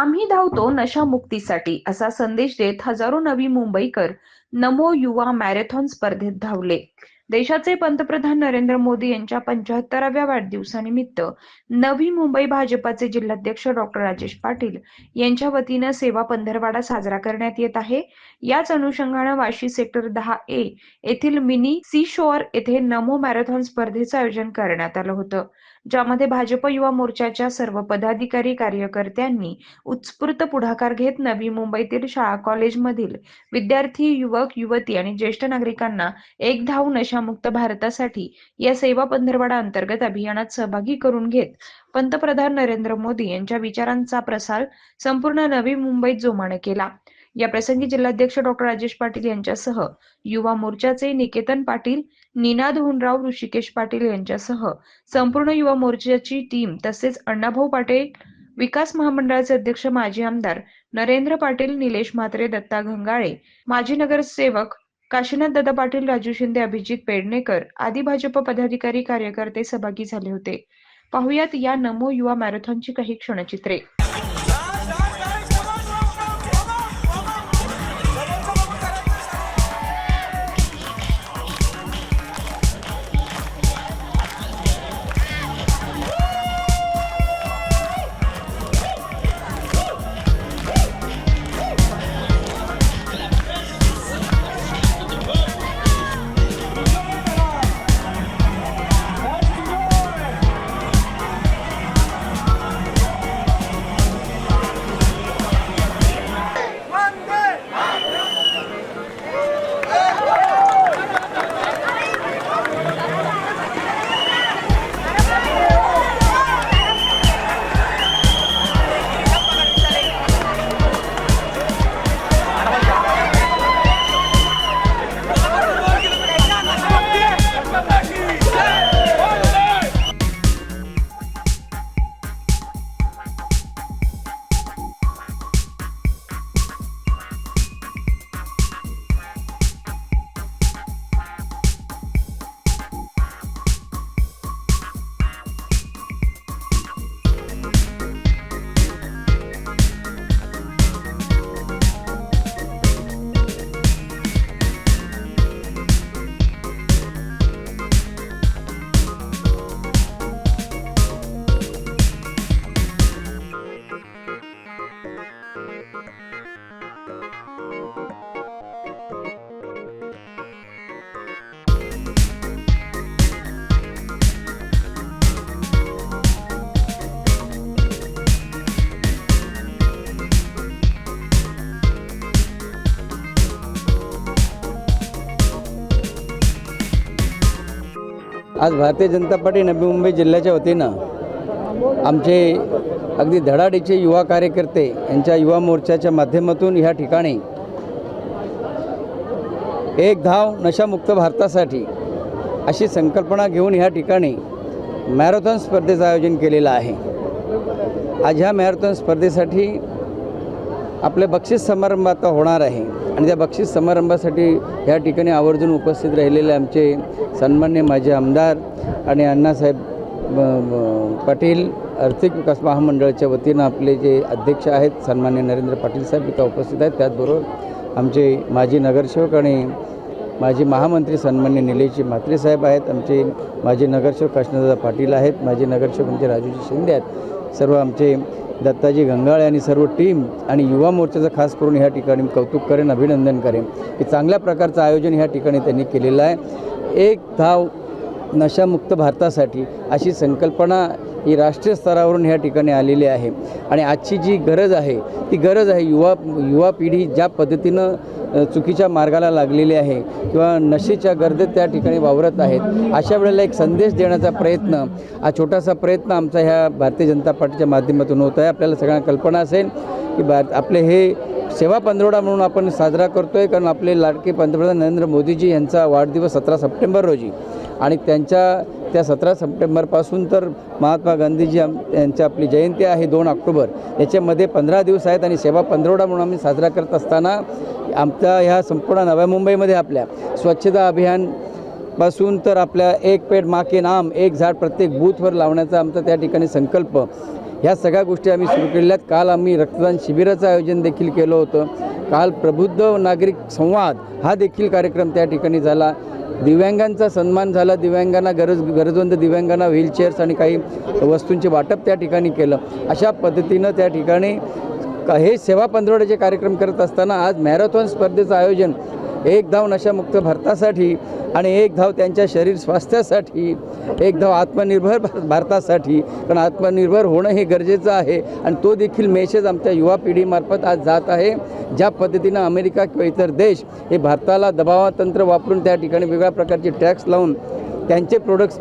आम्ही धावतो नशामुक्तीसाठी असा संदेश देत हजारो नवी मुंबईकर नमो युवा मॅरेथॉन स्पर्धेत धावले. देशाचे पंतप्रधान नरेंद्र मोदी यांच्या पंच्याहत्तराव्या वाढदिवसानिमित्त नवी मुंबई भाजपाचे जिल्हाध्यक्ष डॉक्टर राजेश पाटील यांच्या वतीनं सेवा पंधरवाडा साजरा करण्यात येत आहे. याच अनुषंगानं वाशी सेक्टर दहा ए येथील मिनी सी शोअर येथे नमो मॅरेथॉन स्पर्धेचं आयोजन करण्यात आलं होतं. ज्यामध्ये भाजप युवा मोर्चाच्या सर्व पदाधिकारी कार्यकर्त्यांनी उत्स्फूर्त पुढाकार घेत नवी मुंबईतील शाळा कॉलेजमधील विद्यार्थी युवक युवती आणि ज्येष्ठ नागरिकांना एक धाव नशामुक्त भारतासाठी या सेवा पंधरवाडा अंतर्गत अभियानात सहभागी करून घेत पंतप्रधान नरेंद्र मोदी यांच्या विचारांचा प्रसार संपूर्ण नवी मुंबईत जोमाने केला. या प्रसंगी जिल्हाध्यक्ष डॉक्टर राजेश पाटील यांच्यासह युवा मोर्चाचे निकेतन पाटील निनाद हुनराव ऋषिकेश पाटील यांच्यासह संपूर्ण युवा मोर्चाची टीम तसेच अण्णाभाऊ पाटील विकास महामंडळाचे अध्यक्ष माजी आमदार नरेंद्र पाटील निलेश म्हात्रे दत्ता घंगाळे माजी नगरसेवक काशीनाथ दादा पाटील राजू शिंदे अभिजित पेडणेकर आदी भाजप पदाधिकारी कार्यकर्ते सहभागी झाले होते. पाहुयात या नमो युवा मॅरेथॉनची काही क्षणचित्रे. आज भारतीय जनता पार्टी नवी मुंबई जिल्ह्याच्या वतीनं आमचे अगदी धडाडीचे युवा कार्यकर्ते यांच्या युवा मोर्चाच्या माध्यमातून ह्या ठिकाणी एक धाव नशामुक्त भारतासाठी अशी संकल्पना घेऊन ह्या ठिकाणी मॅरेथॉन स्पर्धेचं आयोजन केलेलं आहे. आज ह्या मॅरेथॉन स्पर्धेसाठी आपले बक्षीस समारंभ आता होणार आहे. आणि त्या बक्षीस समारंभासाठी ह्या ठिकाणी आवर्जून उपस्थित राहिलेले आमचे सन्मान्य माजी आमदार आणि अण्णासाहेब पाटील आर्थिक विकास महामंडळाच्या वतीनं आपले जे अध्यक्ष आहेत सन्मान्य नरेंद्र पाटील साहेब इथं उपस्थित आहेत. त्याचबरोबर आमचे माजी नगरसेवक आणि माजी महामंत्री सन्मान्य निलेशजी म्हात्रे साहेब आहेत. आमचे माजी नगरसेवक कृष्णदादा पाटील आहेत. माजी नगरसेवक आमचे राजूजी शिंदे आहेत. सर्व आमचे दत्ताजी गंगाळे आणि सर्व टीम आणि युवा मोर्चाचं खास करून ह्या ठिकाणी कौतुक करेन अभिनंदन करेन की चांगल्या प्रकारचं आयोजन ह्या ठिकाणी त्यांनी केलेलं आहे. एक धाव नशामुक्त भारतासाठी अशी संकल्पना ही राष्ट्रीय स्तरावरून ह्या ठिकाणी आलेली आहे. आणि आजची जी गरज आहे ती गरज आहे युवा युवा पिढी ज्या पद्धतीनं चुकीच्या मार्गाला लागलेली आहे किंवा नशेच्या गर्दीत त्या ठिकाणी वावरत आहेत अशा वेळेला एक संदेश देण्याचा प्रयत्न हा छोटासा प्रयत्न आमचा ह्या भारतीय जनता पार्टीच्या माध्यमातून होत आहे आपल्याला सगळ्यांना कल्पना असेल की भार आपले हे सेवा पंधरवडा म्हणून आपण साजरा करतो आहे कारण आपले लाडके पंतप्रधान नरेंद्र मोदीजी यांचा वाढदिवस सतरा सप्टेंबर रोजी. आणि त्यांच्या त्या सतरा सप्टेंबरपासून तर महात्मा गांधीजी आम यांची आपली जयंती आहे दोन ऑक्टोबर. याच्यामध्ये पंधरा दिवस आहेत आणि सेवा पंधरवडा म्हणून आम्ही साजरा करत असताना आमच्या ह्या संपूर्ण नव्या मुंबईमध्ये आपल्या स्वच्छता अभियानपासून तर आपल्या एक पेड माके नाम एक झाड प्रत्येक बूथवर लावण्याचा आमचा त्या ठिकाणी संकल्प. ह्या सगळ्या गोष्टी आम्ही सुरू केलेल्या आहेत काल आम्ही रक्तदान शिबिराचं आयोजन देखील केलं होतं. काल प्रबुद्ध नागरिक संवाद हा देखील कार्यक्रम त्या ठिकाणी झाला. दिव्यांगांचा सन्मान झाला. दिव्यांगांना गरज गरजवंत दिव्यांगांना व्हीलचेअर्स आणि काही वस्तूंचे वाटप त्या ठिकाणी केलं. अशा पद्धतीनं त्या ठिकाणी हे सेवा पंधरवड्याचे कार्यक्रम करत असताना आज मॅरेथॉन स्पर्धेचं आयोजन एक धाव नशामुक्त भारतासाठी आणि एक धाव त्यांच्या शरीर स्वास्थ्यासाठी एक धाव आत्मनिर्भर भारतासाठी. कारण आत्मनिर्भर होणं हे गरजेचं आहे आणि तो देखील मेसेज आमच्या युवा पिढीमार्फत आज जात आहे. ज्या पद्धतीनं अमेरिका किंवा इतर देश हे भारताला दबावातंत्र वापरून त्या ठिकाणी वेगळ्या प्रकारचे टॅक्स लावून त्यांचे प्रोडक्ट्स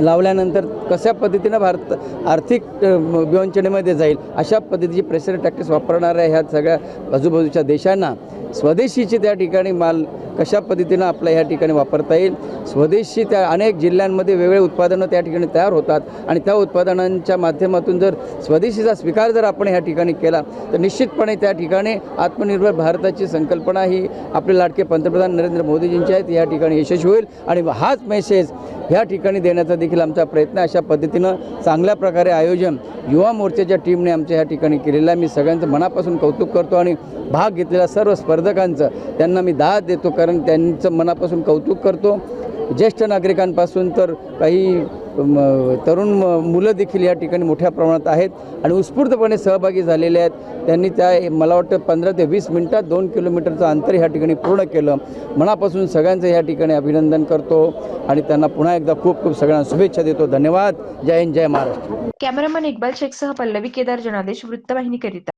लावल्यानंतर कशा पद्धतीनं भारत आर्थिक विवंचनेमध्ये जाईल अशा पद्धतीची प्रेशर टॅक्टिस वापरणाऱ्या ह्या सगळ्या आजूबाजूच्या देशांना स्वदेशीचे त्या ठिकाणी माल कशा पद्धतीनं आपला ह्या ठिकाणी वापरता येईल स्वदेशी त्या अनेक जिल्ह्यांमध्ये वेगवेगळे उत्पादनं त्या ठिकाणी तयार होतात आणि त्या उत्पादनांच्या माध्यमातून जर स्वदेशीचा स्वीकार जर आपण ह्या ठिकाणी केला तर निश्चितपणे त्या ठिकाणी आत्मनिर्भर भारताची संकल्पना ही आपले लाडके पंतप्रधान नरेंद्र मोदीजींची आहेत या ठिकाणी यशस्वी होईल आणि हाच मेसेज ह्या ठिकाणी देण्याचा देखील आमचा प्रयत्न आहे. अशा पद्धतीनं चांगल्या प्रकारे आयोजन युवा मोर्चाच्या टीमने आमच्या ह्या ठिकाणी केलेलं आहे. मी सगळ्यांचं मनापासून कौतुक करतो आणि भाग घेतलेल्या सर्व स्पर्धकांचं त्यांना मी दाद देतो कारण त्यांचं मनापासून कौतुक करतो. ज्येष्ठ नागरिकांपासून तर काही तरुण म- मुलं देखील या ठिकाणी मोठ्या प्रमाणात आहेत आणि उत्स्फूर्तपणे सहभागी झालेले आहेत. त्यांनी त्या मला वाटतं पंधरा ते वीस मिनटात दोन किलोमीटरचं अंतर ह्या ठिकाणी पूर्ण केलं. मनापासून सगळ्यांचं या ठिकाणी अभिनंदन करतो आणि त्यांना पुन्हा एकदा खूप खूप सगळ्यांना शुभेच्छा देतो. धन्यवाद. जय हिंद जय महाराष्ट्र. कॅमेरामन इक्बाल शेखसह पल्लवी केदार जनादेश वृत्तवाहिनीकरिता.